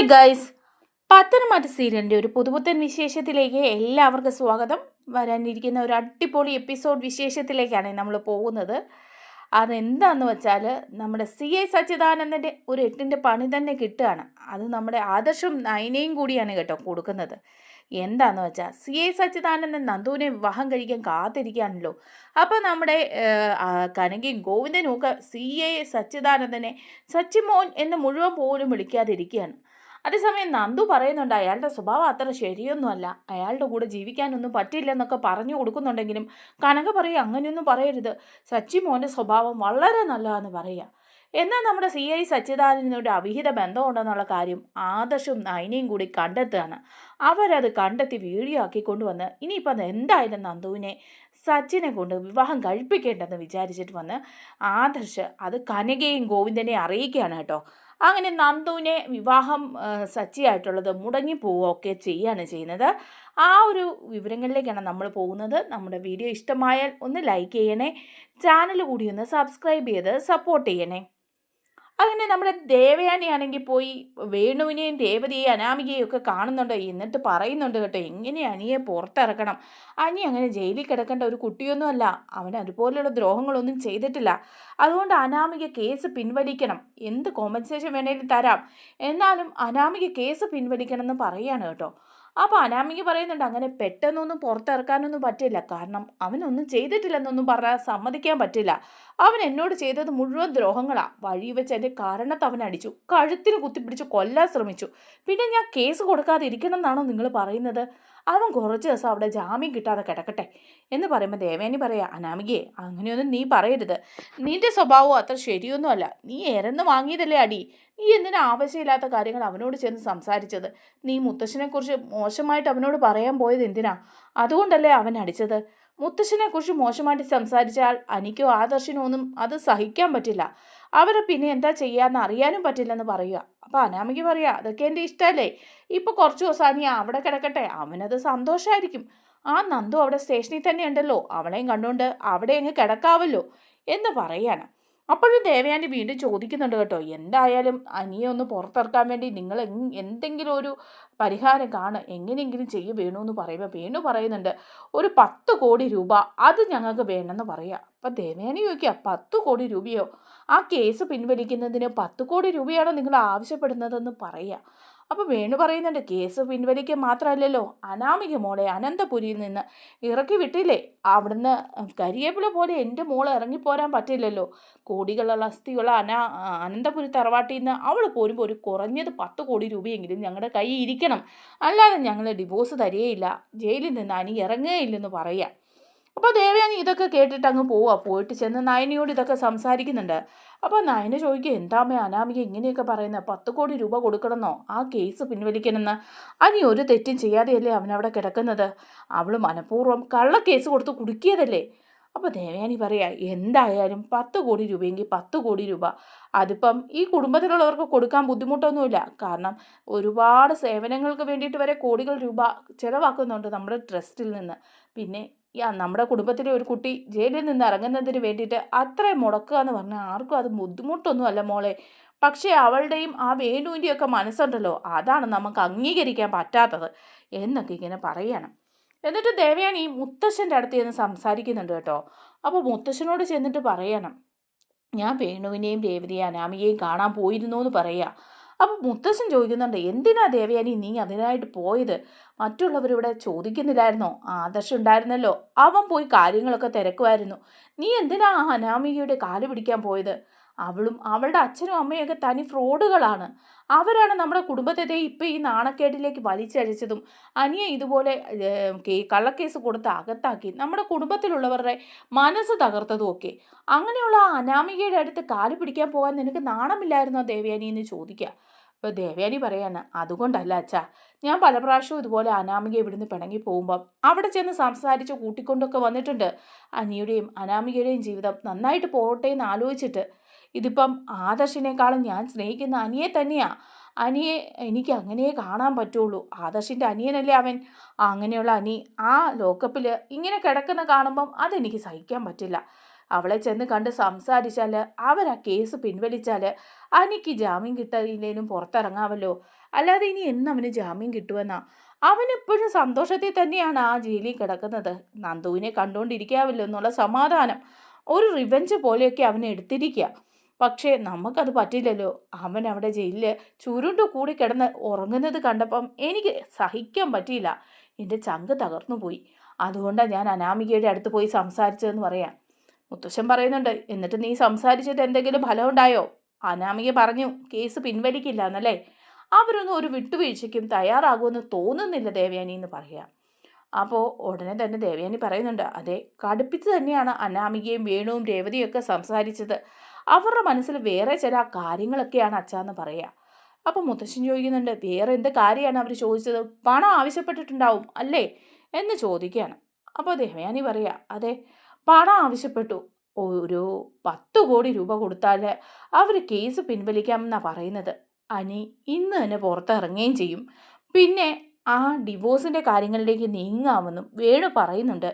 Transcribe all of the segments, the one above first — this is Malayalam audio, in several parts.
ഹായ് ഗൈസ് പത്തനംമാറ്റ സീരിയലിന്റെ ഒരു പുതുപുത്തൻ വിശേഷത്തിലേക്ക് എല്ലാവർക്കും സ്വാഗതം. വരാനിരിക്കുന്ന ഒരു അടിപൊളി എപ്പിസോഡ് വിശേഷത്തിലേക്കാണ് നമ്മൾ പോകുന്നത്. അതെന്താന്ന് വെച്ചാൽ നമ്മുടെ സി ഐ സച്ചിദാനന്ദന്റെ ഒരു എട്ടിന്റെ പണി തന്നെ കിട്ടുകയാണ്. അത് നമ്മുടെ ആദർശം നയനയും കൂടിയാണ് കേട്ടോ കൊടുക്കുന്നത്. എന്താണെന്ന് വെച്ചാൽ സി ഐ സച്ചിദാനന്ദൻ നന്ദുവിനെ വിവാഹം കഴിക്കാൻ കാത്തിരിക്കുകയാണല്ലോ. അപ്പോൾ നമ്മുടെ കനകയും ഗോവിന്ദനും ഒക്കെ സി ഐ സച്ചിദാനന്ദനെ സച്ചിമോൻ എന്ന് മുഴുവൻ പോലും വിളിക്കാതിരിക്കുകയാണ്. അതേസമയം നന്ദു പറയുന്നുണ്ട് അയാളുടെ സ്വഭാവം അത്ര ശരിയൊന്നുമല്ല. അയാളുടെ കൂടെ ജീവിക്കാനൊന്നും പറ്റില്ലെന്നൊക്കെ പറഞ്ഞു കൊടുക്കുന്നുണ്ടെങ്കിലും കനക പറയും അങ്ങനെയൊന്നും പറയരുത്. സച്ചി മോന്റെ സ്വഭാവം വളരെ നല്ലതാണെന്ന് പറയുക എന്നാൽ നമ്മുടെ സി ഐ സച്ചിദാനന്ദനോട് അവിഹിത ബന്ധമുണ്ടെന്നുള്ള കാര്യം ആദർശും നൈനയും കൂടി കണ്ടെത്തുകയാണ്. അവരത് കണ്ടെത്തി വീഡിയോ ആക്കി കൊണ്ടുവന്ന് ഇനിയിപ്പോൾ അത് എന്തായാലും നന്ദുവിനെ സച്ചിനെ കൊണ്ട് വിവാഹം കഴിപ്പിക്കേണ്ടെന്ന് വിചാരിച്ചിട്ട് വന്ന് ആദർശ് അത് കനകയും ഗോവിന്ദനെയും അറിയിക്കുകയാണ് കേട്ടോ. അങ്ങനെ നന്ദുവിനെ വിവാഹം സച്ചിയായിട്ടുള്ളത് മുടങ്ങി പോവുകയൊക്കെ ചെയ്യുകയാണ് ചെയ്യുന്നത്. ആ ഒരു വിവരങ്ങളിലേക്കാണ് നമ്മൾ പോകുന്നത്. നമ്മുടെ വീഡിയോ ഇഷ്ടമായാൽ ഒന്ന് ലൈക്ക് ചെയ്യണേ. ചാനൽ കൂടി ഒന്ന് സബ്സ്ക്രൈബ് ചെയ്ത് സപ്പോർട്ട് ചെയ്യണേ. അങ്ങനെ നമ്മുടെ ദേവയാനിയാണെങ്കിൽ പോയി വേണുവിനെയും ദേവതയെയും അനാമികയെയും ഒക്കെ കാണുന്നുണ്ട്. എന്നിട്ട് പറയുന്നുണ്ട് കേട്ടോ എങ്ങനെ അനിയെ പുറത്തിറക്കണം? അനി അങ്ങനെ ജയിലിൽ കിടക്കേണ്ട ഒരു കുട്ടിയൊന്നുമല്ല അവൻ അതുപോലെയുള്ള ദ്രോഹങ്ങളൊന്നും ചെയ്തിട്ടില്ല. അതുകൊണ്ട് അനാമിക കേസ് പിൻവലിക്കണം. എന്ത് കോമ്പൻസേഷൻ വേണേലും തരാം. എന്നാലും അനാമിക കേസ് പിൻവലിക്കണം എന്ന് പറയുകയാണ് കേട്ടോ. അപ്പോൾ അനാമിക പറയുന്നുണ്ട് അങ്ങനെ പെട്ടെന്നൊന്നും പുറത്തിറക്കാനൊന്നും പറ്റില്ല. കാരണം അവനൊന്നും ചെയ്തിട്ടില്ലെന്നൊന്നും പറഞ്ഞാൽ സമ്മതിക്കാൻ പറ്റില്ല. അവൻ എന്നോട് ചെയ്തത് മുഴുവൻ ദ്രോഹങ്ങളാണ് വഴി വെച്ച് എന്റെ കാരണത്ത് അവൻ അടിച്ചു. കഴുത്തിന് കുത്തിപ്പിടിച്ച് കൊല്ലാൻ ശ്രമിച്ചു. പിന്നെ ഞാൻ കേസ് കൊടുക്കാതെ ഇരിക്കണം എന്നാണോ നിങ്ങൾ പറയുന്നത്? അവൻ കുറച്ച് ദിവസം അവിടെ ജാമ്യം കിട്ടാതെ കിടക്കട്ടെ. എന്ന് പറയുമ്പോൾ ദേവേനി പറയാ അനാമികയെ അങ്ങനെയൊന്നും നീ പറയരുത്. നിന്റെ സ്വഭാവം അത്ര ശരിയൊന്നുമല്ല. നീ എരന്ന് വാങ്ങിയതല്ലേ അടി. നീ എന്തിനാ ആവശ്യമില്ലാത്ത കാര്യങ്ങൾ അവനോട് ചെന്ന് സംസാരിച്ചത്? നീ മുത്തശ്ശനെക്കുറിച്ച് മോശമായിട്ട് അവനോട് പറയാൻ പോയത് എന്തിനാ? അതുകൊണ്ടല്ലേ അവൻ അടിച്ചത്? മുത്തശ്ശനെക്കുറിച്ച് മോശമായിട്ട് സംസാരിച്ചാൽ അനിക്കോ ആദർശനോ ഒന്നും അത് സഹിക്കാൻ പറ്റില്ല. അവരെ പിന്നെ എന്താ ചെയ്യാന്ന് അറിയാനും പറ്റില്ലെന്ന് പറയുക. അപ്പോൾ അനാമിക പറയുക അതൊക്കെ എന്റെ ഇഷ്ടമല്ലേ ഇപ്പോൾ കുറച്ച് ദിവസം നീ അവിടെ കിടക്കട്ടെ. അവനത് സന്തോഷമായിരിക്കും ആ നന്ദു അവിടെ സ്റ്റേഷനിൽ തന്നെ ഉണ്ടല്ലോ. അവളെയും കണ്ടുകൊണ്ട് അവിടെ അങ്ങ് കിടക്കാവല്ലോ എന്ന് പറയാണ്. അപ്പോഴും ദേവയാനി വീണ്ടും ചോദിക്കുന്നുണ്ട് കേട്ടോ എന്തായാലും അനിയെ ഒന്ന് പുറത്തിറക്കാൻ വേണ്ടി നിങ്ങൾ എന്തെങ്കിലും ഒരു പരിഹാരം കാണുക എങ്ങനെയെങ്കിലും ചെയ്യ വേണു എന്ന് പറയുമ്പോൾ വേണു പറയുന്നുണ്ട് ഒരു പത്ത് കോടി രൂപ അത് ഞങ്ങൾക്ക് വേണമെന്ന് പറയുക അപ്പം ദേവയാനി ചോദിക്കുക പത്ത് കോടി രൂപയോ? ആ കേസ് പിൻവലിക്കുന്നതിന് പത്ത് കോടി രൂപയാണോ നിങ്ങൾ ആവശ്യപ്പെടുന്നതെന്ന് പറയുക അപ്പോൾ വേണു പറയുന്നുണ്ട് കേസ് പിൻവലിക്കുക മാത്രമല്ലല്ലോ. അനാമിക മോളെ അനന്തപുരിയിൽ നിന്ന് ഇറക്കി വിട്ടില്ലേ? അവിടുന്ന് കരിയേപ്പില പോലെ എന്റെ മോളെ ഇറങ്ങിപ്പോരാൻ പറ്റില്ലല്ലോ. കോടികളുള്ള അസ്ഥിയുള്ള അനാ അനന്തപുരി തറവാട്ടിൽ നിന്ന് അവൾ പോരുമ്പോൾ ഒരു കുറഞ്ഞത് പത്ത് കോടി രൂപയെങ്കിലും ഞങ്ങളുടെ കൈ ഇരിക്കണം. അല്ലാതെ ഞങ്ങൾ ഡിവോഴ്സ് തരികയില്ല. ജയിലിൽ നിന്ന് അനി ഇറങ്ങുകയില്ലെന്ന് പറയാം. അപ്പോൾ ദേവയാനി ഇതൊക്കെ കേട്ടിട്ട് അങ്ങ് പോവാ. പോയിട്ട് ചെന്ന് നയനയോട് ഇതൊക്കെ സംസാരിക്കുന്നുണ്ട്. അപ്പോൾ നയന ചോദിക്കുക എന്താമേ അനാമിക ഇങ്ങനെയൊക്കെ പറയുന്നത് പത്ത് കോടി രൂപ കൊടുക്കണമെന്നോ? ആ കേസ് പിൻവലിക്കണമെന്ന്? അനി ഒരു തെറ്റും ചെയ്യാതെയല്ലേ അവനവിടെ കിടക്കുന്നത്? അവൾ മനഃപൂർവം കള്ളക്കേസ് കൊടുത്ത് കുടുക്കിയതല്ലേ? അപ്പോൾ ദേവയാനി പറയാ എന്തായാലും പത്ത് കോടി രൂപയെങ്കിൽ പത്ത് കോടി രൂപ. അതിപ്പം ഈ കുടുംബത്തിലുള്ളവർക്ക് കൊടുക്കാൻ ബുദ്ധിമുട്ടൊന്നുമില്ല. കാരണം ഒരുപാട് സേവനങ്ങൾക്ക് വേണ്ടിയിട്ട് വരെ കോടികൾ രൂപ ചിലവാക്കുന്നുണ്ട് നമ്മുടെ ട്രസ്റ്റിൽ നിന്ന്. പിന്നെ യാ നമ്മുടെ കുടുംബത്തിലെ ഒരു കുട്ടി ജയിലിൽ നിന്ന് ഇറങ്ങുന്നതിന് വേണ്ടിയിട്ട് അത്രയും മുടക്കുക എന്ന് പറഞ്ഞാൽ ആർക്കും അത് ബുദ്ധിമുട്ടൊന്നുമല്ല മോളെ. പക്ഷേ അവളുടെയും ആ വേണുവിന്റെയും ഒക്കെ മനസ്സുണ്ടല്ലോ അതാണ് നമുക്ക് അംഗീകരിക്കാൻ പറ്റാത്തത് എന്നൊക്കെ ഇങ്ങനെ പറയണം. എന്നിട്ട് ദേവയാനി മുത്തശ്ശന്റെ അടുത്ത് ചെന്ന് സംസാരിക്കുന്നുണ്ട് കേട്ടോ. അപ്പോൾ മുത്തശ്ശനോട് ചെന്നിട്ട് പറയണം ഞാൻ വേണുവിനെയും രേവതിയെയും അനാമികയും കാണാൻ പോയിരുന്നു എന്ന് പറയുക അപ്പം മുത്തശ്ശൻ ചോദിക്കുന്നുണ്ട് എന്തിനാ ദേവയാനി നീ അതിനായിട്ട് പോയത്? മറ്റുള്ളവരിവിടെ ചോദിക്കുന്നില്ലായിരുന്നോ? ആദർശം ഉണ്ടായിരുന്നല്ലോ. അവൻ പോയി കാര്യങ്ങളൊക്കെ തിരക്കുമായിരുന്നു. നീ എന്തിനാ അനാമികയുടെ കാൽ പിടിക്കാൻ പോയത്? അവളും അവളുടെ അച്ഛനും അമ്മയൊക്കെ തനി ഫ്രോഡുകളാണ്. അവരാണ് നമ്മുടെ കുടുംബത്തെ ദേ ഇപ്പം ഈ നാണക്കേടിലേക്ക് വലിച്ചഴിച്ചതും അനിയെ ഇതുപോലെ കള്ളക്കേസ് കൊടുത്ത് അകത്താക്കി നമ്മുടെ കുടുംബത്തിലുള്ളവരുടെ മനസ്സ് തകർത്തതും ഒക്കെ. അങ്ങനെയുള്ള ആ അനാമികയുടെ അടുത്ത് കാൽ പിടിക്കാൻ പോകാൻ നിനക്ക് നാണമില്ലായിരുന്നോ ദേവയാനി എന്ന് ചോദിക്കുക അപ്പോൾ ദേവയാനി പറയാണ് അതുകൊണ്ടല്ല അച്ഛാ ഞാൻ പല പ്രാവശ്യവും ഇതുപോലെ അനാമിക ഇവിടുന്ന് പിണങ്ങി പോകുമ്പം അവിടെ ചെന്ന് സംസാരിച്ച് കൂട്ടിക്കൊണ്ടൊക്കെ വന്നിട്ടുണ്ട്. അനിയുടെയും അനാമികയുടെയും ജീവിതം നന്നായിട്ട് പോകട്ടെ എന്ന് ആലോചിച്ചിട്ട് ഇതിപ്പം ആദർശിനേക്കാളും ഞാൻ സ്നേഹിക്കുന്ന അനിയെ തന്നെയാ. അനിയെ എനിക്ക് അങ്ങനെ കാണാൻ പറ്റുള്ളൂ. ആദർശിന്റെ അനിയനല്ലേ അവൻ. അങ്ങനെയുള്ള അനി ആ ലോക്കപ്പിൽ ഇങ്ങനെ കിടക്കുന്ന കാണുമ്പം അതെനിക്ക് സഹിക്കാൻ പറ്റില്ല. അവളെ ചെന്ന് കണ്ട് സംസാരിച്ചാൽ അവർ ആ കേസ് പിൻവലിച്ചാൽ അനിക്ക് ജാമ്യം കിട്ടിയില്ലേലും പുറത്തിറങ്ങാമല്ലോ അല്ലാതെ ഇനി എന്ന് അവന് ജാമ്യം കിട്ടുമെന്നാ അവനെപ്പോഴും സന്തോഷത്തിൽ തന്നെയാണ് ആ ജയിലിൽ കിടക്കുന്നത്. നന്ദുവിനെ കണ്ടുകൊണ്ടിരിക്കാമല്ലോ എന്നുള്ള സമാധാനം. ഒരു റിവെഞ്ച് പോലെയൊക്കെ അവനെ എടുത്തിരിക്കുക പക്ഷേ നമുക്കത് പറ്റില്ലല്ലോ അവൻ അവിടെ ജയിലിൽ ചുരുണ്ടു കൂടി കിടന്ന് ഉറങ്ങുന്നത് കണ്ടപ്പം എനിക്ക് സഹിക്കാൻ പറ്റിയില്ല. എന്റെ ചങ്ക് തകർന്നു പോയി. അതുകൊണ്ടാണ് ഞാൻ അനാമികയുടെ അടുത്ത് പോയി സംസാരിച്ചതെന്ന് പറയാം. മുത്തശ്ശൻ പറയുന്നുണ്ട് എന്നിട്ട് നീ സംസാരിച്ചിട്ട് എന്തെങ്കിലും ഫലം ഉണ്ടായോ? അനാമിക പറഞ്ഞു കേസ് പിൻവലിക്കില്ല എന്നല്ലേ അവരൊന്നും ഒരു വിട്ടുവീഴ്ചയ്ക്കും തയ്യാറാകുമെന്ന് തോന്നുന്നില്ല ദേവയാനി എന്ന് പറയാം. അപ്പോൾ ഉടനെ തന്നെ ദേവയാനി പറയുന്നുണ്ട് അതെ കടുപ്പിച്ച് തന്നെയാണ് അനാമികയും വേണുവും രേവതിയും ഒക്കെ സംസാരിച്ചത്. അവരുടെ മനസ്സിൽ വേറെ ചില കാര്യങ്ങളൊക്കെയാണ് അച്ഛാന്ന് പറയുക അപ്പം മുത്തശ്ശൻ ചോദിക്കുന്നുണ്ട് വേറെ എന്ത് കാര്യമാണ് അവർ ചോദിച്ചത്? പണം ആവശ്യപ്പെട്ടിട്ടുണ്ടാവും അല്ലേ? എന്ന് ചോദിക്കുകയാണ്. അപ്പോൾ ദേവയാനി പറയുക അതെ പണം ആവശ്യപ്പെട്ടു. ഒരു പത്ത് കോടി രൂപ കൊടുത്താൽ അവർ കേസ് പിൻവലിക്കാമെന്നാണ് പറയുന്നത്. അനി ഇന്ന് തന്നെ പുറത്തിറങ്ങുകയും ചെയ്യും. പിന്നെ ആ ഡിവോഴ്സിന്റെ കാര്യങ്ങളിലേക്ക് നീങ്ങാമെന്നും വേണു പറയുന്നുണ്ട്.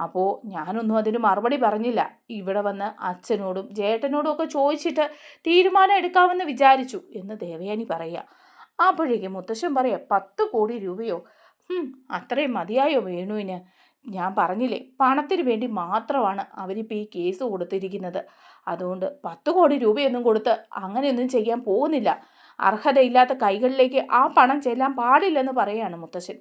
അപ്പോൾ ഞാനൊന്നും അതിന് മറുപടി പറഞ്ഞില്ല. ഇവിടെ വന്ന് അച്ഛനോടും ജേട്ടനോടും ഒക്കെ ചോദിച്ചിട്ട് തീരുമാനം എടുക്കാമെന്ന് വിചാരിച്ചു എന്ന് ദേവയാനി പറയുക അപ്പോഴേക്കും മുത്തശ്ശൻ പറയാം പത്ത് കോടി രൂപയോ? അത്രയും മതിയായോ വേണുവിന്? ഞാൻ പറഞ്ഞില്ലേ പണത്തിന് വേണ്ടി മാത്രമാണ് അവരിപ്പോൾ ഈ കേസ് കൊടുത്തിരിക്കുന്നത്. അതുകൊണ്ട് പത്ത് കോടി രൂപയൊന്നും കൊടുത്ത് അങ്ങനെയൊന്നും ചെയ്യാൻ പോകുന്നില്ല. അർഹതയില്ലാത്ത കൈകളിലേക്ക് ആ പണം ചെല്ലാൻ പാടില്ലെന്ന് പറയുകയാണ് മുത്തശ്ശൻ.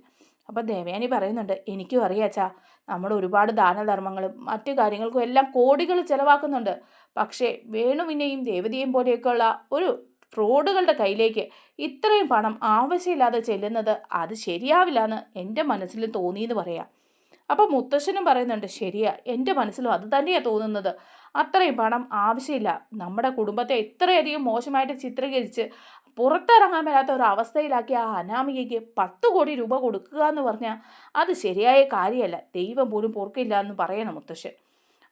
അപ്പം ദേവയാനി പറയുന്നുണ്ട് എനിക്കും അറിയാച്ചാ നമ്മൾ ഒരുപാട് ദാനധർമ്മങ്ങളും മറ്റു കാര്യങ്ങൾക്കും എല്ലാം കോടികൾ ചിലവാക്കുന്നുണ്ട്. പക്ഷേ വേണുവിനെയും ദേവതയും പോലെയൊക്കെയുള്ള ഒരു ഫ്രോഡുകളുടെ കയ്യിലേക്ക് ഇത്രയും പണം ആവശ്യമില്ലാതെ ചെല്ലുന്നത് അത് ശരിയാവില്ല എന്ന് എന്റെ മനസ്സിൽ തോന്നിയെന്ന് പറയാം. അപ്പോൾ മുത്തശ്ശനും പറയുന്നുണ്ട് ശരിയാ എന്റെ മനസ്സിലും അത് തന്നെയാണ് തോന്നുന്നത്. അത്രയും പണം ആവശ്യമില്ല. നമ്മുടെ കുടുംബത്തെ ഇത്രയധികം മോശമായിട്ട് ചിത്രീകരിച്ച് പുറത്തിറങ്ങാൻ മേലാത്ത ഒരു അവസ്ഥയിലാക്കി ആ അനാമികയ്ക്ക് പത്ത് കോടി രൂപ കൊടുക്കുക എന്ന് പറഞ്ഞാൽ അത് ശരിയായ കാര്യമല്ല. ദൈവം പോലും പൊറുക്കില്ല എന്ന് പറയണം മുത്തശ്ശൻ.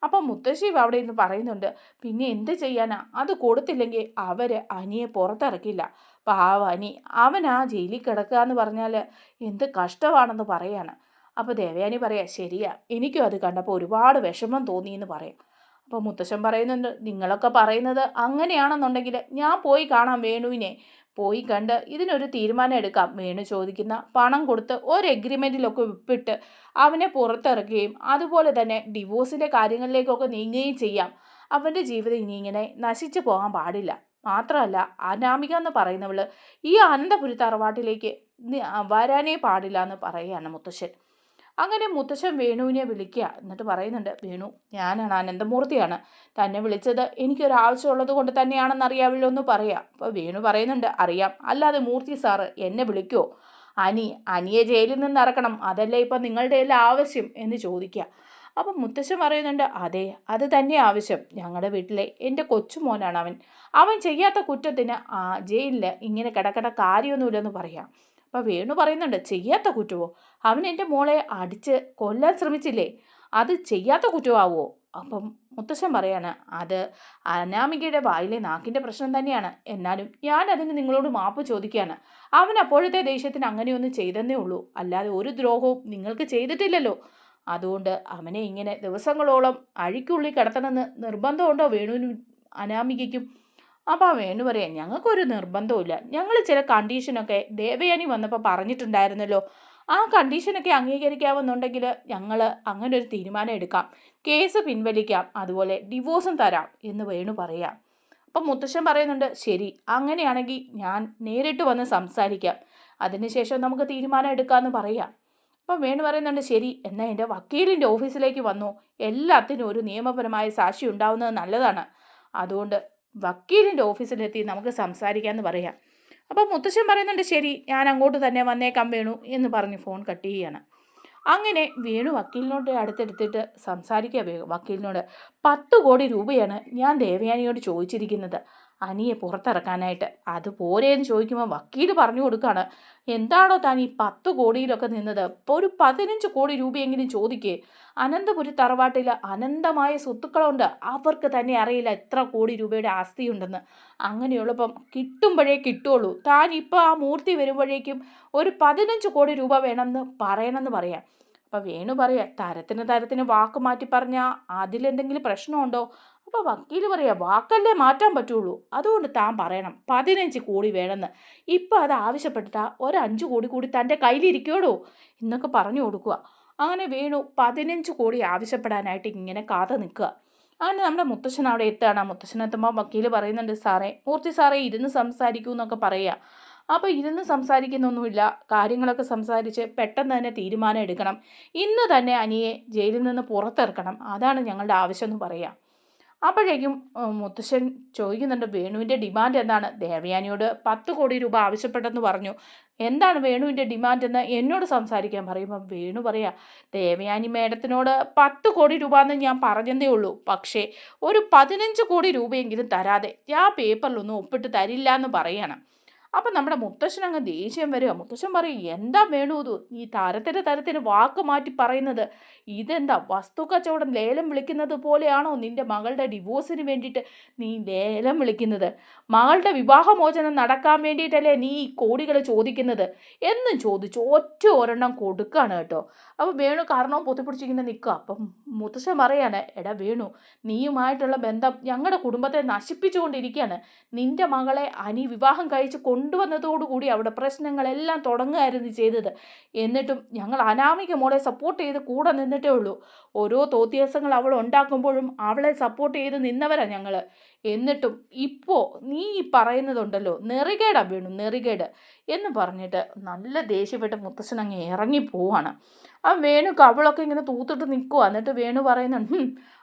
അപ്പം മുത്തശ്ശി അവിടെ നിന്ന് പറയുന്നുണ്ട് പിന്നെ എന്ത് ചെയ്യാനാ? അത് കൊടുത്തില്ലെങ്കിൽ അവർ അനിയെ പുറത്തിറക്കില്ല. പാവ അനി അവൻ ആ ജയിലിൽ കിടക്കുക എന്ന് പറഞ്ഞാൽ എന്ത് കഷ്ടമാണെന്ന് പറയാണ്. അപ്പോൾ ദേവയാനി പറയാം ശരിയാ എനിക്കും അത് കണ്ടപ്പോൾ ഒരുപാട് വിഷമം തോന്നി എന്ന് പറയാം. അപ്പോൾ മുത്തശ്ശൻ പറയുന്നുണ്ട് നിങ്ങളൊക്കെ പറയുന്നത് അങ്ങനെയാണെന്നുണ്ടെങ്കിൽ ഞാൻ പോയി കാണാം വേണുവിനെ. പോയി കണ്ട് ഇതിനൊരു തീരുമാനം എടുക്കാം വേണു ചോദിക്കുന്ന പണം കൊടുത്ത് ഒരു എഗ്രിമെന്റിലൊക്കെ ഒപ്പിട്ട് അവനെ പുറത്തിറക്കുകയും അതുപോലെ തന്നെ ഡിവോഴ്സിന്റെ കാര്യങ്ങളിലേക്കൊക്കെ നീങ്ങുകയും ചെയ്യാം. അവന്റെ ജീവിതം ഇനി ഇങ്ങനെ നശിച്ചു പോകാൻ പാടില്ല. മാത്രമല്ല അനാമിക എന്ന് പറയുന്നവൾ ഈ അനന്തപുരി തറവാട്ടിലേക്ക് വരാനേ പാടില്ല എന്ന് പറയുകയാണ് മുത്തശ്ശൻ. അങ്ങനെ മുത്തശ്ശൻ വേണുവിനെ വിളിക്കുക. എന്നിട്ട് പറയുന്നുണ്ട് വേണു ഞാനാണ് ആനന്ദമൂർത്തിയാണ് തന്നെ വിളിച്ചത് എനിക്കൊരാവശ്യമുള്ളത് കൊണ്ട് തന്നെയാണെന്ന് അറിയാമല്ലോ എന്ന് പറയാം. അപ്പോൾ വേണു പറയുന്നുണ്ട് അറിയാം. അല്ലാതെ മൂർത്തി സാറ് എന്നെ വിളിക്കുമോ അനി അനിയെ ജയിലിൽ നിന്ന് ഇറക്കണം. അതല്ലേ ഇപ്പം നിങ്ങളുടെ എല്ലാം ആവശ്യം? എന്ന് ചോദിക്കുക. അപ്പം മുത്തശ്ശൻ പറയുന്നുണ്ട് അതെ അത് തന്നെ ആവശ്യം. ഞങ്ങളുടെ വീട്ടിലെ എന്റെ കൊച്ചുമോനാണ് അവൻ. അവൻ ചെയ്യാത്ത കുറ്റത്തിന് ആ ജയിലിൽ ഇങ്ങനെ കിടക്കേണ്ട കാര്യമൊന്നുമില്ലെന്ന് പറയാം. അപ്പം വേണു പറയുന്നുണ്ട് ചെയ്യാത്ത കുറ്റവോ അവൻ എന്റെ മോളെ അടിച്ച് കൊല്ലാൻ ശ്രമിച്ചില്ലേ? അത് ചെയ്യാത്ത കുറ്റമാവോ? അപ്പം മുത്തശ്ശൻ പറയാണ് അത് അനാമികയുടെ വായിലെ നാക്കിന്റെ പ്രശ്നം തന്നെയാണ്. എന്നാലും ഞാൻ അതിന് നിങ്ങളോട് മാപ്പ് ചോദിക്കുകയാണ്. അവൻ അപ്പോഴത്തെ ദേഷ്യത്തിന് അങ്ങനെയൊന്നും ചെയ്തെന്നേ ഉള്ളൂ. അല്ലാതെ ഒരു ദ്രോഹവും നിങ്ങൾക്ക് ചെയ്തിട്ടില്ലല്ലോ. അതുകൊണ്ട് അവനെ ഇങ്ങനെ ദിവസങ്ങളോളം അഴിക്കുള്ളിൽ കിടത്തണമെന്ന് നിർബന്ധമുണ്ടോ വേണുവിനും അനാമികയ്ക്കും? അപ്പോൾ വേണു പറയാം ഞങ്ങൾക്കൊരു നിർബന്ധമില്ല ഞങ്ങൾ ചില കണ്ടീഷനൊക്കെ ദേവയാനി വന്നപ്പോൾ പറഞ്ഞിട്ടുണ്ടായിരുന്നല്ലോ. ആ കണ്ടീഷനൊക്കെ അംഗീകരിക്കാമെന്നുണ്ടെങ്കിൽ ഞങ്ങൾ അങ്ങനെ ഒരു തീരുമാനം എടുക്കാം. കേസ് പിൻവലിക്കാം. അതുപോലെ ഡിവോഴ്സും തരാം എന്ന് വേണു പറയാം. അപ്പം മുത്തശ്ശൻ പറയുന്നുണ്ട് ശരി അങ്ങനെയാണെങ്കിൽ ഞാൻ നേരിട്ട് വന്ന് സംസാരിക്കാം. അതിനുശേഷം നമുക്ക് തീരുമാനം എടുക്കാമെന്ന് പറയാം. അപ്പം വേണു പറയുന്നുണ്ട് ശരി എന്നാൽ എന്റെ വക്കീലിന്റെ ഓഫീസിലേക്ക് വന്നു. എല്ലാത്തിനും ഒരു നിയമപരമായ സാക്ഷി ഉണ്ടാവുന്നത് നല്ലതാണ്. അതുകൊണ്ട് വക്കീലിന്റെ ഓഫീസിലെത്തി നമുക്ക് സംസാരിക്കാമെന്ന് പറയാം. അപ്പോൾ മുത്തശ്ശൻ പറയുന്നുണ്ട് ശരി ഞാൻ അങ്ങോട്ട് തന്നെ വന്നേക്കാം വേണു എന്ന് പറഞ്ഞ് ഫോൺ കട്ട് ചെയ്യുകയാണ്. അങ്ങനെ വേണു വക്കീലിനോട് അടുത്തെടുത്തിട്ട് സംസാരിക്കുക വക്കീലിനോട് പത്ത് കോടി രൂപയാണ് ഞാൻ ദേവയാനിയോട് ചോദിച്ചിരിക്കുന്നത്. അനിയെ പുറത്തിറക്കാനായിട്ട്. അത് പോരേന്ന് ചോദിക്കുമ്പോൾ വക്കീൽ പറഞ്ഞു കൊടുക്കുകയാണ് എന്താണോ താൻ ഈ പത്ത് കോടിയിലൊക്കെ നിന്നത്? ഇപ്പോൾ ഒരു പതിനഞ്ച് കോടി രൂപയെങ്കിലും ചോദിക്കേ. അനന്തപുരി തറവാട്ടിൽ അനന്തമായ സ്വത്തുക്കളുണ്ട്. അവർക്ക് തന്നെ അറിയില്ല എത്ര കോടി രൂപയുടെ ആസ്തിയുണ്ടെന്ന്. അങ്ങനെയുള്ളപ്പം കിട്ടുമ്പോഴേ കിട്ടുള്ളൂ. താൻ ഇപ്പോൾ ആ മൂർത്തി വരുമ്പോഴേക്കും ഒരു പതിനഞ്ച് കോടി രൂപ വേണമെന്ന് പറയണമെന്ന് പറയാം. അപ്പം വേണു പറയാം തരത്തിന് തരത്തിന് വാക്ക് മാറ്റി പറഞ്ഞാൽ അതിലെന്തെങ്കിലും പ്രശ്നമുണ്ടോ? അപ്പോൾ വക്കീൽ പറയാ വാക്കല്ലേ മാറ്റാൻ പറ്റുള്ളൂ. അതുകൊണ്ട് താൻ പറയണം പതിനഞ്ച് കോടി വേണമെന്ന്. ഇപ്പം അത് ആവശ്യപ്പെട്ടിട്ടാ ഒരഞ്ച് കോടി കൂടി തന്റെ കയ്യിലിരിക്കോടോ എന്നൊക്കെ പറഞ്ഞു കൊടുക്കുക. അങ്ങനെ വേണു. പതിനഞ്ച് കോടി ആവശ്യപ്പെടാനായിട്ട് ഇങ്ങനെ കാത്തു നിൽക്കുക. അങ്ങനെ നമ്മുടെ മുത്തശ്ശൻ അവിടെ എത്തുകയാണ്. എത്തുമ്പോൾ വക്കീൽ പറയുന്നുണ്ട് സാറേ മൂർത്തി സാറേ ഇരുന്ന് സംസാരിക്കൂ എന്നൊക്കെ പറയുക. അപ്പോൾ ഇരുന്ന് സംസാരിക്കുന്നൊന്നുമില്ല. കാര്യങ്ങളൊക്കെ സംസാരിച്ച് പെട്ടെന്ന് തന്നെ തീരുമാനം എടുക്കണം. ഇന്ന് തന്നെ അനിയെ ജയിലിൽ നിന്ന് പുറത്തിറക്കണം. അതാണ് ഞങ്ങളുടെ ആവശ്യം എന്ന് പറയുക. അപ്പോഴേക്കും മുത്തശ്ശൻ ചോദിക്കുന്നുണ്ട് വേണുവിന്റെ ഡിമാൻഡ് എന്താണ്? ദേവയാനിയോട് പത്ത് കോടി രൂപ ആവശ്യപ്പെട്ടെന്ന് പറഞ്ഞു. എന്താണ് വേണുവിന്റെ ഡിമാൻഡ് എന്ന് എന്നോട് സംസാരിക്കാൻ? പറയുമ്പം വേണു പറയാ ദേവയാനി മേഡത്തിനോട് പത്ത് കോടി രൂപ എന്ന് ഞാൻ പറഞ്ഞതേ ഉള്ളൂ. പക്ഷേ ഒരു പതിനഞ്ച് കോടി രൂപയെങ്കിലും തരാതെ ഞാൻ പേപ്പറിലൊന്നും ഒപ്പിട്ട് തരില്ല എന്ന് പറയണം. അപ്പം നമ്മുടെ മുത്തശ്ശൻ അങ്ങ് ദേഷ്യം വരിക. മുത്തശ്ശൻ പറയും എന്താ വേണു ഇത്? ഈ തരത്തിന് തരത്തിന് വാക്ക് മാറ്റി പറയുന്നത്. ഇതെന്താ വസ്തു കച്ചവടം ലേലം വിളിക്കുന്നത് പോലെയാണോ നിന്റെ മകളുടെ ഡിവോഴ്സിന് വേണ്ടിയിട്ട് നീ ലേലം വിളിക്കുന്നത്? മകളുടെ വിവാഹമോചനം നടക്കാൻ വേണ്ടിയിട്ടല്ലേ നീ ഈ കോടികൾ ചോദിക്കുന്നത്? എന്നും ചോദിച്ചു ഒറ്റ ഒരെണ്ണം കൊടുക്കുകയാണ് കേട്ടോ. അപ്പോൾ വേണു കാരണവും പൊത്തിപ്പിടിച്ചിങ്ങനെ നിൽക്കുക. അപ്പം മുത്തശ്ശൻ പറയാണ് എടാ വേണു നീയുമായിട്ടുള്ള ബന്ധം ഞങ്ങളുടെ കുടുംബത്തെ നശിപ്പിച്ചുകൊണ്ടിരിക്കുകയാണ്. നിന്റെ മകളെ അനി വിവാഹം കഴിച്ച് കൊണ്ടുവന്നതോടുകൂടി അവിടെ പ്രശ്നങ്ങളെല്ലാം തുടങ്ങുകയായിരുന്നു ചെയ്തത്. എന്നിട്ടും ഞങ്ങൾ അനാമിക മോളെ സപ്പോർട്ട് ചെയ്ത് കൂടെ നിന്നിട്ടേ ഉള്ളൂ. ഓരോ തോത്യാസങ്ങൾ അവൾ ഉണ്ടാക്കുമ്പോഴും അവളെ സപ്പോർട്ട് ചെയ്ത് നിന്നവരാണ് ഞങ്ങൾ എന്നിട്ടും ഇപ്പോൾ നീ ഈ പറയുന്നതുണ്ടല്ലോ നെറികേടാ വീണു നെറികേട് എന്ന് പറഞ്ഞിട്ട് നല്ല ദേഷ്യപ്പെട്ട് മുത്തശ്ശൻ അങ്ങ് ഇറങ്ങി പോവാണ് ആ വേണു കവളൊക്കെ ഇങ്ങനെ തൂത്തിട്ട് നിൽക്കുക എന്നിട്ട് വേണു പറയുന്നുണ്ട്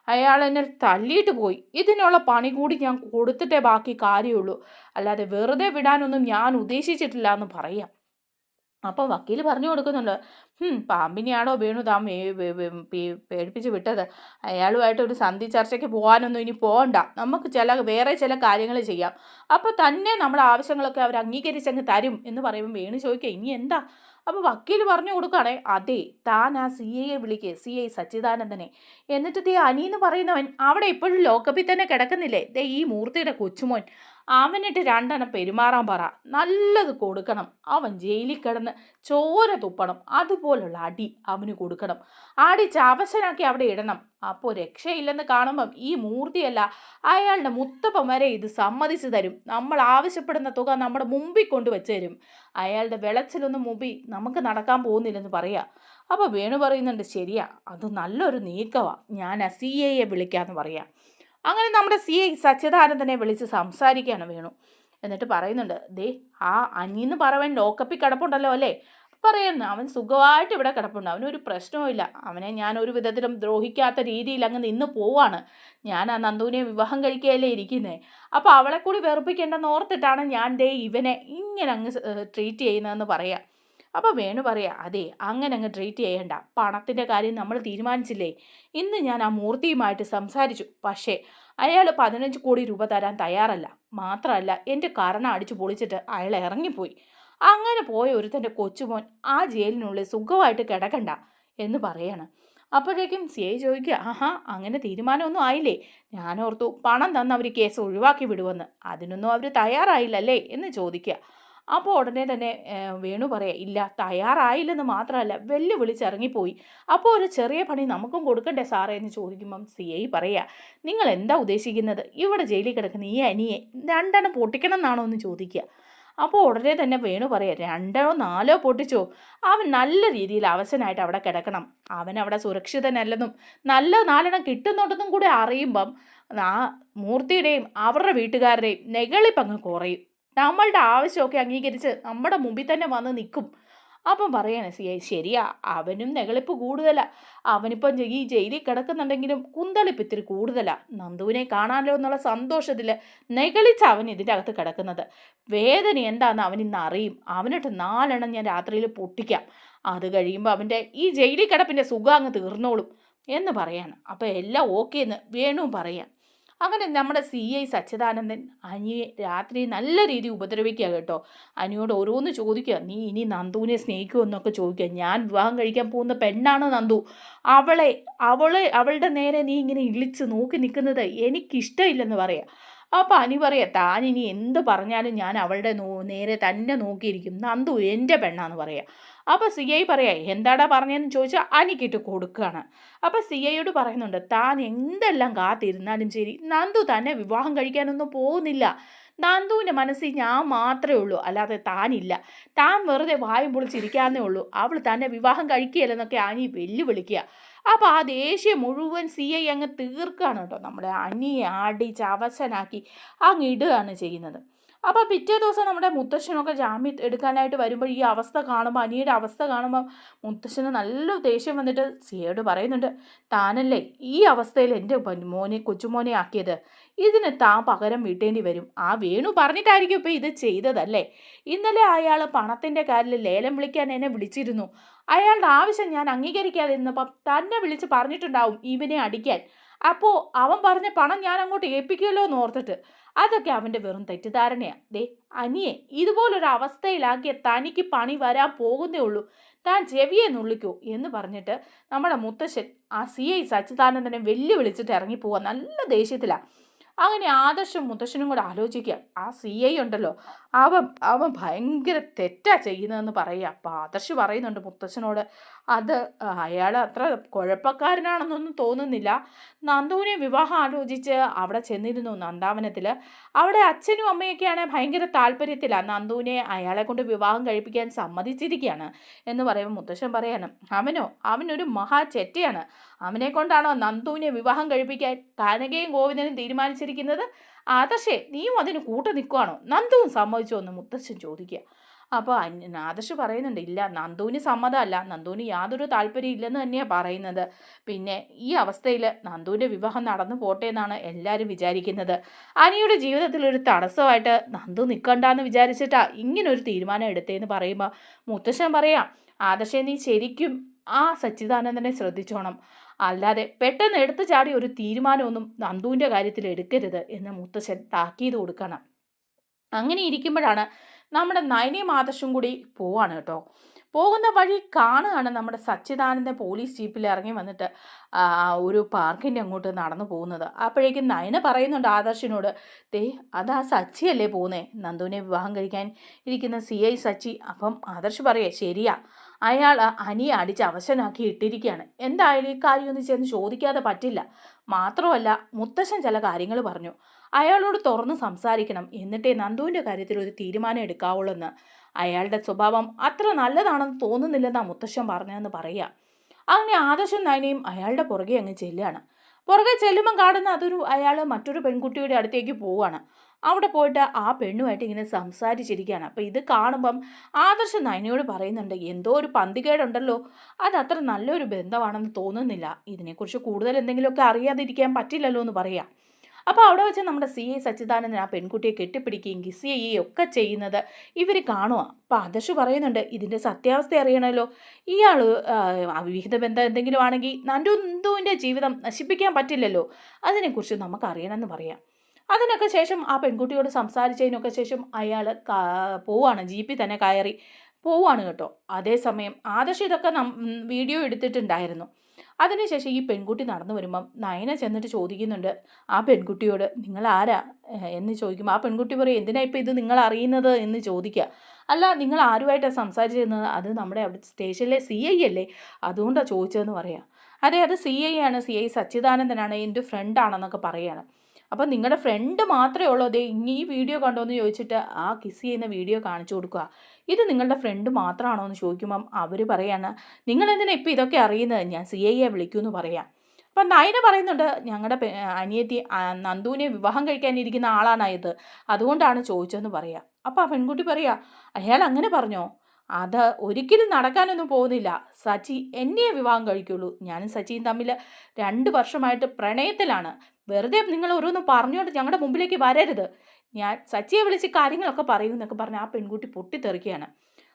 അയാൾ എന്നെ തല്ലിയിട്ട് പോയി. ഇതിനുള്ള പണി കൂടി ഞാൻ കൊടുത്തിട്ടേ ബാക്കി കാര്യമുള്ളൂ. അല്ലാതെ വെറുതെ വിടാനൊന്നും ഞാൻ ഉദ്ദേശിച്ചിട്ടില്ല എന്ന് പറയാം. അപ്പോൾ വക്കീൽ പറഞ്ഞു കൊടുക്കുന്നുണ്ട്. പാമ്പിനെയാണോ വേണു താൻ പേടിപ്പിച്ച് വിട്ടത്? അയാളുമായിട്ട് ഒരു സന്ധി ചർച്ചയ്ക്ക് പോകാനൊന്നും ഇനി പോകണ്ട നമുക്ക് ചില വേറെ ചില കാര്യങ്ങൾ ചെയ്യാം. അപ്പോൾ തന്നെ നമ്മുടെ ആവശ്യങ്ങളൊക്കെ അവർ അംഗീകരിച്ചങ്ങ് തരും എന്ന് പറയുമ്പോൾ വേണു ചോദിക്കുക ഇനി എന്താ? അപ്പോൾ വക്കീൽ പറഞ്ഞു കൊടുക്കുകയാണെ അതെ താൻ ആ സി ഐയെ വിളിക്കുക സി ഐ സച്ചിദാനന്ദനെ. എന്നിട്ട് ദേ അനിയെന്ന് പറയുന്നവൻ അവിടെ ഇപ്പോഴും ലോക്കപ്പിൽ തന്നെ കിടക്കുന്നില്ലേ? ദേ ഈ മൂർത്തിയുടെ കൊച്ചുമോൻ. അവനിട്ട് രണ്ടെണ്ണം പെരുമാറാൻ പറ. നല്ലത് കൊടുക്കണം. അവൻ ജയിലിൽ കിടന്ന് ചോര തുപ്പണം. അതുപോലുള്ള അടി അവന് കൊടുക്കണം. അടിച്ച് അവശനാക്കി അവിടെ ഇടണം. അപ്പോൾ രക്ഷയില്ലെന്ന് കാണുമ്പം ഈ മൂർത്തിയല്ല അയാളുടെ മുത്തപ്പം വരെ ഇത് സമ്മതിച്ചു തരും. നമ്മൾ ആവശ്യപ്പെടുന്ന തുക നമ്മുടെ മുമ്പിൽ കൊണ്ടുവച്ച് തരും. അയാളുടെ വിളച്ചിലൊന്നും മുമ്പിൽ നമുക്ക് നടക്കാൻ പോകുന്നില്ലെന്ന് പറയാം. അപ്പോൾ വേണു പറയുന്നുണ്ട് ശരിയാ അത് നല്ലൊരു നീക്കമാണ് ഞാൻ ആ സി എയെ വിളിക്കാമെന്ന് പറയാം. അങ്ങനെ നമ്മുടെ സി ഐ സച്ചിദാനന്ദനെ വിളിച്ച് സംസാരിക്കുകയാണ് വേണു. എന്നിട്ട് പറയുന്നുണ്ട് ദേ ആ അനിന്ന് പറവൻ ലോക്കപ്പിൽ കിടപ്പുണ്ടല്ലോ അല്ലേ? പറയുന്നു അവൻ സുഖമായിട്ട് ഇവിടെ കിടപ്പുണ്ട് അവനൊരു പ്രശ്നവുമില്ല അവനെ ഞാൻ ഒരു വിധത്തിലും ദ്രോഹിക്കാത്ത രീതിയിൽ അങ്ങ് നിന്ന് പോവാണ്. ഞാൻ ആ നന്ദുവിനെ വിവാഹം കഴിക്കുകയല്ലേ ഇരിക്കുന്നത് അപ്പോൾ അവളെ കൂടി വെറുപ്പിക്കേണ്ടെന്ന് ഓർത്തിട്ടാണ് ഞാൻ ദേ ഇവനെ ഇങ്ങനെ അങ്ങ് ട്രീറ്റ് ചെയ്യുന്നതെന്ന് പറയാം. അപ്പോൾ വേണു പറയാ അതെ അങ്ങനെ അങ്ങ് ട്രീറ്റ് ചെയ്യണ്ട. പണത്തിന്റെ കാര്യം നമ്മൾ തീരുമാനിച്ചില്ലേ? ഇന്ന് ഞാൻ ആ മൂർത്തിയുമായിട്ട് സംസാരിച്ചു. പക്ഷേ അയാൾ പതിനഞ്ച് കോടി രൂപ തരാൻ തയ്യാറല്ല. മാത്രമല്ല എന്റെ കരണ അടിച്ചു പൊളിച്ചിട്ട് അയാൾ ഇറങ്ങിപ്പോയി. അങ്ങനെ പോയ ഒരുത്തന്റെ കൊച്ചുമോൻ ആ ജയിലിനുള്ളിൽ സുഖമായിട്ട് കിടക്കണ്ട എന്ന് പറയാണ്. അപ്പോഴേക്കും സി ഐ ചോദിക്കുക ആഹാ അങ്ങനെ തീരുമാനമൊന്നും ആയില്ലേ? ഞാനോർത്തു പണം തന്ന് അവർ കേസ് ഒഴിവാക്കി വിടുമെന്ന് അതിനൊന്നും അവർ തയ്യാറായില്ലല്ലേ? എന്ന് ചോദിക്കുക. അപ്പോൾ ഉടനെ തന്നെ വേണു പറയാം ഇല്ല തയ്യാറായില്ലെന്ന് മാത്രമല്ല വെല്ലുവിളിച്ചിറങ്ങിപ്പോയി. അപ്പോൾ ഒരു ചെറിയ പണി നമുക്കും കൊടുക്കണ്ടേ സാറേ? എന്ന് ചോദിക്കുമ്പം സി ഐ പറയുക നിങ്ങൾ എന്താ ഉദ്ദേശിക്കുന്നത്? ഇവിടെ ജയിലിൽ കിടക്കുന്ന ഈ അനിയെ രണ്ടെണ്ണം പൊട്ടിക്കണം എന്നാണോ? എന്ന് ചോദിക്കുക. അപ്പോൾ ഉടനെ തന്നെ വേണു പറയാം രണ്ടോ നാലോ പൊട്ടിച്ചോ? അവൻ നല്ല രീതിയിൽ അവശനായിട്ട് അവിടെ കിടക്കണം. അവൻ അവിടെ സുരക്ഷിതനല്ലെന്നും നല്ല നാലെണ്ണം കിട്ടുന്നുണ്ടെന്നും കൂടി അറിയുമ്പം ആ മൂർത്തിയുടെയും അവരുടെ വീട്ടുകാരുടെയും നെകളിപ്പങ്ങ് കുറയും. നമ്മളുടെ ആവശ്യമൊക്കെ അംഗീകരിച്ച് നമ്മുടെ മുമ്പിൽ തന്നെ വന്ന് നിൽക്കും. അപ്പം പറയണേ സി ശരിയാ അവനും നെകളിപ്പ് കൂടുതലാ. അവനിപ്പം ഈ ജയിലിൽ കിടക്കുന്നുണ്ടെങ്കിലും കുന്തളിപ്പ് ഇത്തിരി കൂടുതലാ. നന്ദുവിനെ കാണാനല്ലോ എന്നുള്ള സന്തോഷത്തിൽ നെകളിച്ച് അവൻ ഇതിന്റെ അകത്ത് കിടക്കുന്നത്. വേദന എന്താണെന്ന് അവൻ അറിയും. അവനിട്ട് നാലെണ്ണം ഞാൻ രാത്രിയിൽ പൊട്ടിക്കാം. അത് കഴിയുമ്പോൾ അവന്റെ ഈ ജയിലിൽ കിടപ്പിന്റെ സുഖം അങ്ങ് തീർന്നോളും എന്ന് പറയാണ്. അപ്പോൾ എല്ലാം ഓക്കെ എന്ന് വേണു പറയാം. അങ്ങനെ നമ്മുടെ സി ഐ സച്ചിദാനന്ദൻ അനിയെ രാത്രി നല്ല രീതി ഉപദ്രവിക്കുക കേട്ടോ. അനിയോട് ഓരോന്ന് ചോദിക്കുക നീ ഇനി നന്ദുവിനെ സ്നേഹിക്കുമോ സ്നേഹിക്കുമെന്നൊക്കെ ചോദിക്കുക. ഞാൻ വിവാഹം കഴിക്കാൻ പോകുന്ന പെണ്ണാണ് നന്ദു? അവളെ അവളെ അവളുടെ നേരെ നീ ഇങ്ങനെ ഇളിച്ച് നോക്കി നിൽക്കുന്നത് എനിക്കിഷ്ടമില്ലെന്ന് പറയാം. അപ്പോൾ അനി പറയാം താൻ ഇനി എന്ത് പറഞ്ഞാലും ഞാൻ അവളുടെ നോ നേരെ തന്നെ നോക്കിയിരിക്കും. നന്ദു എന്റെ പെണ്ണാന്ന് പറയാം. അപ്പോൾ സി ഐ പറയാം എന്താടാ പറഞ്ഞതെന്ന് ചോദിച്ചാൽ അനിക്കിട്ട് കൊടുക്കുകയാണ് അപ്പോൾ സി ഐയോട് പറയുന്നുണ്ട് താൻ എന്തെല്ലാം കാത്തിരുന്നാലും ശരി നന്ദു തന്നെ വിവാഹം കഴിക്കാനൊന്നും പോകുന്നില്ല. നന്ദുവിന്റെ മനസ്സിൽ ഞാൻ മാത്രമേ ഉള്ളൂ. അല്ലാതെ താനില്ല. താൻ വെറുതെ വായും പൊളിച്ചിരിക്കാന്നേ ഉള്ളൂ. അവൾ തന്നെ വിവാഹം കഴിക്കുകയല്ലെന്നൊക്കെ ആനി വെല്ലുവിളിക്കുക. അപ്പോൾ ആ ദേഷ്യം മുഴുവൻ സി ഐ അങ്ങ് തീർക്കുകയാണ് കേട്ടോ. നമ്മുടെ അനിയെ ആടിച്ച് അവശനാക്കി അങ്ങ് ഇടുകയാണ് ചെയ്യുന്നത്. അപ്പോൾ പിറ്റേ ദിവസം നമ്മുടെ മുത്തശ്ശനൊക്കെ ജാമ്യം എടുക്കാനായിട്ട് വരുമ്പോൾ ഈ അവസ്ഥ കാണുമ്പോൾ അനിയുടെ അവസ്ഥ കാണുമ്പോൾ മുത്തശ്ശന് നല്ല ദേഷ്യം വന്നിട്ട് സിയോട് പറയുന്നുണ്ട് താനല്ലേ ഈ അവസ്ഥയിൽ എന്റെ മോനെ കൊച്ചുമോനെ ആക്കിയത്? ഇതിന് താൻ പകരം വീട്ടേണ്ടി വരും. ആ വേണു പറഞ്ഞിട്ടായിരിക്കും ഇപ്പോൾ ഇത് ചെയ്തതല്ലേ? ഇന്നലെ അയാൾ പണത്തിന്റെ കാര്യത്തിൽ ലേലം വിളിക്കാൻ എന്നെ വിളിച്ചിരുന്നു. അയാളുടെ ആവശ്യം ഞാൻ അംഗീകരിക്കാതിരുന്നപ്പം തന്നെ വിളിച്ച് പറഞ്ഞിട്ടുണ്ടാവും ഇവനെ അടിക്കാൻ. അപ്പോൾ അവൻ പറഞ്ഞ പണം ഞാൻ അങ്ങോട്ട് ഏൽപ്പിക്കുമല്ലോ എന്ന് ഓർത്തിട്ട്. അതൊക്കെ അവന്റെ വെറും തെറ്റിദ്ധാരണയാണ് ദേ അനിയെ ഇതുപോലൊരു അവസ്ഥയിലാക്കിയ തനിക്ക് പണി വരാൻ പോകുന്നേ ഉള്ളൂ. താൻ ചെവിയെ നുള്ളിക്കൂ എന്ന് പറഞ്ഞിട്ട് നമ്മുടെ മുത്തശ്ശൻ ആ സി ഐ സച്ചിദാനന്ദനെ വെല്ലുവിളിച്ചിട്ട് ഇറങ്ങിപ്പോവാൻ നല്ല ദേഷ്യത്തിലാണ് അങ്ങനെ ആദർശം മുത്തശ്ശനും കൂടെ ആലോചിക്കുക. ആ സി ഐ ഉണ്ടല്ലോ. അവൻ അവൻ ഭയങ്കര തെറ്റാ ചെയ്യുന്നതെന്ന് പറയുക. അപ്പം ആദർശ് പറയുന്നുണ്ട് മുത്തശ്ശനോട് അത് അയാൾ അത്ര കുഴപ്പക്കാരനാണെന്നൊന്നും തോന്നുന്നില്ല. നന്ദുവിനെ വിവാഹം ആലോചിച്ച് അവിടെ ചെന്നിരുന്നു നന്ദാവനത്തിൽ അവിടെ അച്ഛനും അമ്മയൊക്കെയാണ് ഭയങ്കര താല്പര്യത്തിലാണ് നന്ദുവിനെ അയാളെ കൊണ്ട് വിവാഹം കഴിപ്പിക്കാൻ സമ്മതിച്ചിരിക്കുകയാണ്. എന്ന് പറയുമ്പോൾ മുത്തശ്ശൻ പറയാണ് അവനോ? അവനൊരു മഹാ ചെറ്റയാണ്. അവനെ കൊണ്ടാണോ നന്ദുവിനെ വിവാഹം കഴിപ്പിക്കാൻ കാനകയും ഗോവിന്ദനും തീരുമാനിച്ചിരിക്കുന്നത്. ആദർശേ നീയും അതിന് കൂട്ടു നിൽക്കുവാണോ? നന്ദുവും സമ്മതിച്ചോ എന്ന് മുത്തശ്ശൻ ചോദിക്കുക. അപ്പോൾ ആദർശ് പറയുന്നുണ്ട് ഇല്ല നന്ദുവിന് സമ്മതമല്ല. നന്ദുവിന് യാതൊരു താല്പര്യം ഇല്ലെന്ന് തന്നെയാണ് പറയുന്നത്. പിന്നെ ഈ അവസ്ഥയിൽ നന്ദുവിന്റെ വിവാഹം നടന്നു പോട്ടെ എന്നാണ് എല്ലാവരും വിചാരിക്കുന്നത്. അനിയുടെ ജീവിതത്തിൽ ഒരു തടസ്സമായിട്ട് നന്ദു നിൽക്കണ്ടെന്ന് വിചാരിച്ചിട്ടാ ഇങ്ങനൊരു തീരുമാനം എടുത്തേന്ന് പറയുമ്പോൾ മുത്തശ്ശൻ പറയാം ആദർശേ നീ ശരിക്കും ആ സച്ചിദാനന്ദനെ ശ്രദ്ധിച്ചോണം. അല്ലാതെ പെട്ടെന്ന് എടുത്തു ചാടി ഒരു തീരുമാനമൊന്നും നന്ദുവിന്റെ കാര്യത്തിൽ എടുക്കരുത് എന്ന് മുത്തശ്ശൻ താക്കീത് കൊടുക്കണം. അങ്ങനെ ഇരിക്കുമ്പോഴാണ് നമ്മുടെ നയനയും ആദർശും കൂടി പോവാണ് കേട്ടോ. പോകുന്ന വഴി കാണുകയാണ് നമ്മുടെ സച്ചിദാനന്ദ പോലീസ് ജീപ്പിൽ ഇറങ്ങി വന്നിട്ട് ഒരു പാർക്കിന്റെ അങ്ങോട്ട് നടന്നു പോകുന്നത്. അപ്പോഴേക്കും നയന പറയുന്നുണ്ട് ആദർശിനോട് ദേ അതാ സച്ചിയല്ലേ പോകുന്നേ നന്ദുവിനെ വിവാഹം കഴിക്കാൻ ഇരിക്കുന്ന സി ഐ സച്ചി. അപ്പം ആദർശ് പറയേ ശരിയാ. അയാൾ അനിയെ അടിച്ച് അവശനാക്കി ഇട്ടിരിക്കുകയാണ്. എന്തായാലും ഈ കാര്യമൊന്നും ചെന്ന് ചോദിക്കാതെ പറ്റില്ല. മാത്രമല്ല മുത്തശ്ശൻ ചില കാര്യങ്ങൾ പറഞ്ഞു. അയാളോട് തുറന്ന് സംസാരിക്കണം. എന്നിട്ടേ നന്ദുവിന്റെ കാര്യത്തിൽ ഒരു തീരുമാനം എടുക്കാവുള്ളൂ എന്ന് അയാളുടെ സ്വഭാവം അത്ര നല്ലതാണെന്ന് തോന്നുന്നില്ലെന്നാണ് മുത്തശ്ശൻ പറഞ്ഞതെന്ന് പറയുക അങ്ങനെ ആദർശം നയനയും അയാളുടെ പുറകെ അങ്ങ് ചെല്ലുകയാണ്. പുറകെ ചെല്ലുമ്പം കാണുന്ന അതൊരു അയാൾ മറ്റൊരു പെൺകുട്ടിയുടെ അടുത്തേക്ക് പോവുകയാണ്. അവിടെ പോയിട്ട് ആ പെണ്ണുമായിട്ട് ഇങ്ങനെ സംസാരിച്ചിരിക്കുകയാണ്. അപ്പോൾ ഇത് കാണുമ്പം ആദർശ നയനയോട് പറയുന്നുണ്ട് എന്തോ ഒരു പന്തികേടുണ്ടല്ലോ. അത് അത്ര നല്ലൊരു ബന്ധമാണെന്ന് തോന്നുന്നില്ല. ഇതിനെക്കുറിച്ച് കൂടുതൽ എന്തെങ്കിലുമൊക്കെ അറിയാതിരിക്കാൻ പറ്റില്ലല്ലോ എന്ന് പറയാം. അപ്പോൾ അവിടെ വെച്ച് നമ്മുടെ സി ഐ സച്ചിദാനന്ദൻ ആ പെൺകുട്ടിയെ കെട്ടിപ്പിടിക്കുകയും കിസ് ചെയ്യുകയും ഒക്കെ ചെയ്യുന്നത് ഇവർ കാണുക അപ്പോൾ ആദർശ് പറയുന്നുണ്ട് ഇതിന്റെ സത്യാവസ്ഥ അറിയണമല്ലോ ഇയാൾ അവിഹിത ബന്ധം എന്തെങ്കിലും ആണെങ്കിൽ നന്ദുവിന്റെ ജീവിതം നശിപ്പിക്കാൻ പറ്റില്ലല്ലോ. അതിനെക്കുറിച്ച് നമുക്ക് അറിയണമെന്ന് പറയാം. അതിനൊക്കെ ശേഷം ആ പെൺകുട്ടിയോട് സംസാരിച്ചതിനൊക്കെ ശേഷം അയാൾ പോവാണ് ജീപ്പിൽ തന്നെ കയറി പോവാണ് കേട്ടോ. അതേസമയം ആദർശ് ഇതൊക്കെ വീഡിയോ എടുത്തിട്ടുണ്ടായിരുന്നു. അതിനുശേഷം ഈ പെൺകുട്ടി നടന്നു വരുമ്പം നയന ചെന്നിട്ട് ചോദിക്കുന്നുണ്ട് ആ പെൺകുട്ടിയോട് നിങ്ങൾ ആരാ? എന്ന് ചോദിക്കും ആ പെൺകുട്ടി പറയും എന്തിനാ ഇപ്പോൾ ഇത് നിങ്ങൾ അറിയുന്നത്? എന്ന് ചോദിക്കുക. അല്ല നിങ്ങൾ ആരുമായിട്ടാണ് സംസാരിച്ചിരുന്നത്? അത് നമ്മുടെ അവിടെ സ്റ്റേഷനിലെ സി ഐ അല്ലേ? അതുകൊണ്ടാണ് ചോദിച്ചതെന്ന് പറയാം. അതെ അത് സി ഐ ആണ്. സി ഐ സച്ചിദാനന്ദനാണ് എന്റെ ഫ്രണ്ടാണെന്നൊക്കെ പറയുകയാണ് അപ്പോൾ നിങ്ങളുടെ ഫ്രണ്ട് മാത്രമേ ഉള്ളൂ. അതെ ഈ വീഡിയോ കണ്ടോ എന്ന് ചോദിച്ചിട്ട് ആ കിസ് ചെയ്യുന്ന വീഡിയോ കാണിച്ചു കൊടുക്കുക. ഇത് നിങ്ങളുടെ ഫ്രണ്ട് മാത്രമാണോ എന്ന് ചോദിക്കുമ്പം അവർ പറയാണ് നിങ്ങൾ എന്തിനാ ഇപ്പോൾ ഇതൊക്കെ അറിയുന്നത് ഞാൻ സി ഐയെ എന്ന് പറയാം. അപ്പം നയന പറയുന്നുണ്ട് ഞങ്ങളുടെ അനിയത്തി നന്ദുവിനെ വിവാഹം കഴിക്കാനിരിക്കുന്ന ആളാണ് ഇത്. അതുകൊണ്ടാണ് ചോദിച്ചതെന്ന് പറയാം. അപ്പം ആ പെൺകുട്ടി പറയാ അയാൾ അങ്ങനെ പറഞ്ഞോ? അത് ഒരിക്കലും നടക്കാനൊന്നും പോകുന്നില്ല. സച്ചി എന്നെ വിവാഹം കഴിക്കുള്ളൂ. ഞാനും സച്ചിയും തമ്മിൽ രണ്ട് വർഷമായിട്ട് പ്രണയത്തിലാണ്. വെറുതെ നിങ്ങൾ ഓരോന്ന് പറഞ്ഞുകൊണ്ട് ഞങ്ങളുടെ മുമ്പിലേക്ക് വരരുത്. ഞാൻ സച്ചിയെ വിളിച്ച് കാര്യങ്ങളൊക്കെ പറയൂ എന്നൊക്കെ പറഞ്ഞ് ആ പെൺകുട്ടി പൊട്ടിത്തെറിക്കുകയാണ്.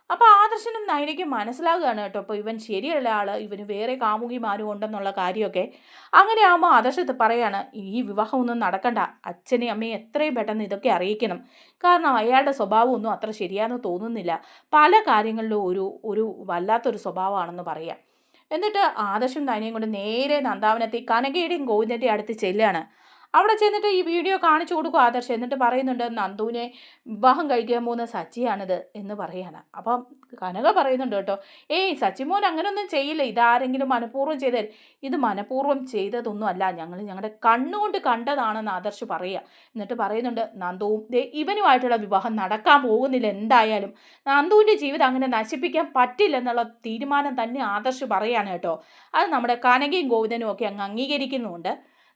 അപ്പോൾ ആദർശനും നയനയ്ക്കും മനസ്സിലാകുകയാണ് കേട്ടോ അപ്പോൾ ഇവൻ ശരിയല്ല ആൾ ഇവന് വേറെ കാമുകിമാരും ഉണ്ടെന്നുള്ള കാര്യമൊക്കെ. അങ്ങനെ ആകുമ്പോൾ ആദർശത്ത് പറയാണ് ഈ വിവാഹമൊന്നും നടക്കണ്ട. അച്ഛനെയും അമ്മയും എത്രയും പെട്ടെന്ന് ഇതൊക്കെ അറിയിക്കണം. കാരണം അയാളുടെ സ്വഭാവമൊന്നും അത്ര ശരിയാണെന്ന് തോന്നുന്നില്ല. പല കാര്യങ്ങളിലും ഒരു ഒരു വല്ലാത്തൊരു സ്വഭാവമാണെന്ന് പറയാം. എന്നിട്ട് ആദർശം നയനയും കൊണ്ട് നേരെ നന്ദാവനത്തെ കനകയുടെയും ഗോവിന്ദന്റെയും അടുത്ത് ചെല്ലുകയാണ്. അവിടെ ചെന്നിട്ട് ഈ വീഡിയോ കാണിച്ചു കൊടുക്കും ആദർശ്. എന്നിട്ട് പറയുന്നുണ്ട് നന്ദുവിനെ വിവാഹം കഴിക്കാൻ പോകുന്ന സച്ചിയാണിത് എന്ന് പറയാണ്. അപ്പം കനക പറയുന്നുണ്ട് കേട്ടോ ഏയ് സച്ചിമോൻ അങ്ങനെയൊന്നും ചെയ്യില്ല. ഇതാരെങ്കിലും മനഃപൂർവം ചെയ്ത ഇത് മനഃപൂർവം ചെയ്തതൊന്നും അല്ല ഞങ്ങൾ ഞങ്ങളുടെ കണ്ണുകൊണ്ട് കണ്ടതാണെന്ന് ആദർശ് പറയുക. എന്നിട്ട് പറയുന്നുണ്ട് നന്ദുവും ഇവനുമായിട്ടുള്ള വിവാഹം നടക്കാൻ പോകുന്നില്ല. എന്തായാലും നന്ദുവിന്റെ ജീവിതം അങ്ങനെ നശിപ്പിക്കാൻ പറ്റില്ല എന്നുള്ള തീരുമാനം തന്നെ ആദർശ് പറയാണ് കേട്ടോ. അത് നമ്മുടെ കനകയും ഗോവിന്ദനും ഒക്കെ അങ്ങ് അംഗീകരിക്കുന്നുമുണ്ട്